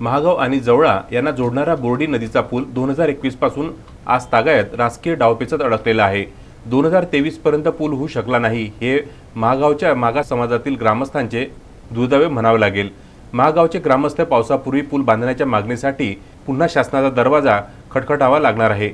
महागाव आणि जवळा यांना जोडणारा बोर्डी नदीचा पूल दोन हजार एकवीसपासून आज तागायत राजकीय डावपेचात अडकलेला आहे. दोन हजार तेवीस पर्यंत पूल होऊ शकला नाही हे महागावच्या मागास समाजातील ग्रामस्थांचे दुर्दैव म्हणावे लागेल. महागावचे ग्रामस्थ पावसापूर्वी पूल बांधण्याच्या मागणीसाठी पुन्हा शासनाचा दरवाजा खटखटावा लागणार आहे.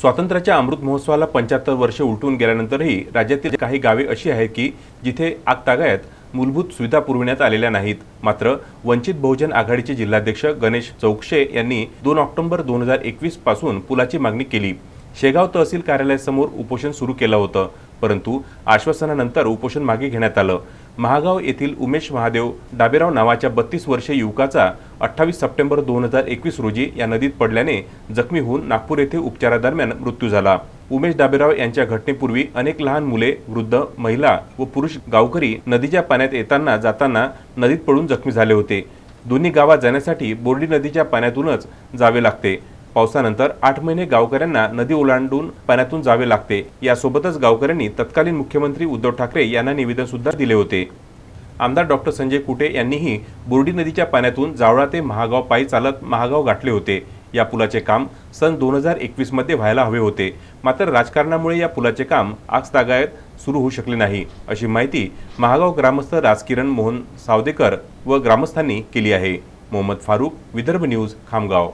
स्वातंत्र्याच्या अमृत महोत्सवाला पंच्याहत्तर वर्षे उलटून गेल्यानंतरही राज्यातील काही गावे अशी आहेत की जिथे आगतागायत मूलभूत सुविधा पुरविण्यात आलेल्या नाहीत. मात्र वंचित बहुजन आघाडीचे जिल्हाध्यक्ष गणेश चौकशे यांनी दोन ऑक्टोबर दोन हजार एकवीसपासून पुलाची मागणी केली. शेगाव तहसील कार्यालयासमोर उपोषण सुरू केलं होतं परंतु आश्वासनानंतर उपोषण मागे घेण्यात आलं. महागाव येथील उमेश महादेव डाबेराव नावाच्या बत्तीस वर्षीय युवकाचा अठ्ठावीस सप्टेंबर दोन हजार एकवीस रोजी या नदीत पडल्याने जखमी होऊन नागपूर येथे उपचारादरम्यान मृत्यू झाला. उमेश डाबेराव यांच्या घटनेपूर्वी अनेक लहान मुले वृद्ध महिला व पुरुष गावकरी नदीच्या पाण्यात येताना जाताना नदीत पडून जखमी झाले होते. दोन्ही गावात जाण्यासाठी बोर्डी नदीच्या पाण्यातूनच जावे लागते. पावसानंतर आठ महिने गावकऱ्यांना नदी ओलांडून पाण्यातून जावे लागते. यासोबतच गावकऱ्यांनी तत्कालीन मुख्यमंत्री उद्धव ठाकरे यांना निवेदन सुद्धा दिले होते. आमदार डॉक्टर संजय कुटे यांनीही बोर्डी नदीच्या पाण्यातून जावळा ते महागाव पायी चालत महागाव गाठले होते. या पुलाचे काम सन दोन हजार एकवीसमध्ये व्हायला हवे होते. मात्र राजकारणामुळे या पुलाचे काम आजतागायत सुरू होऊ शकले नाही अशी माहिती महागाव ग्रामस्थ राजकिरण मोहन सावदेकर व ग्रामस्थांनी केली आहे. मोहम्मद फारूक विदर्भ न्यूज खामगाव.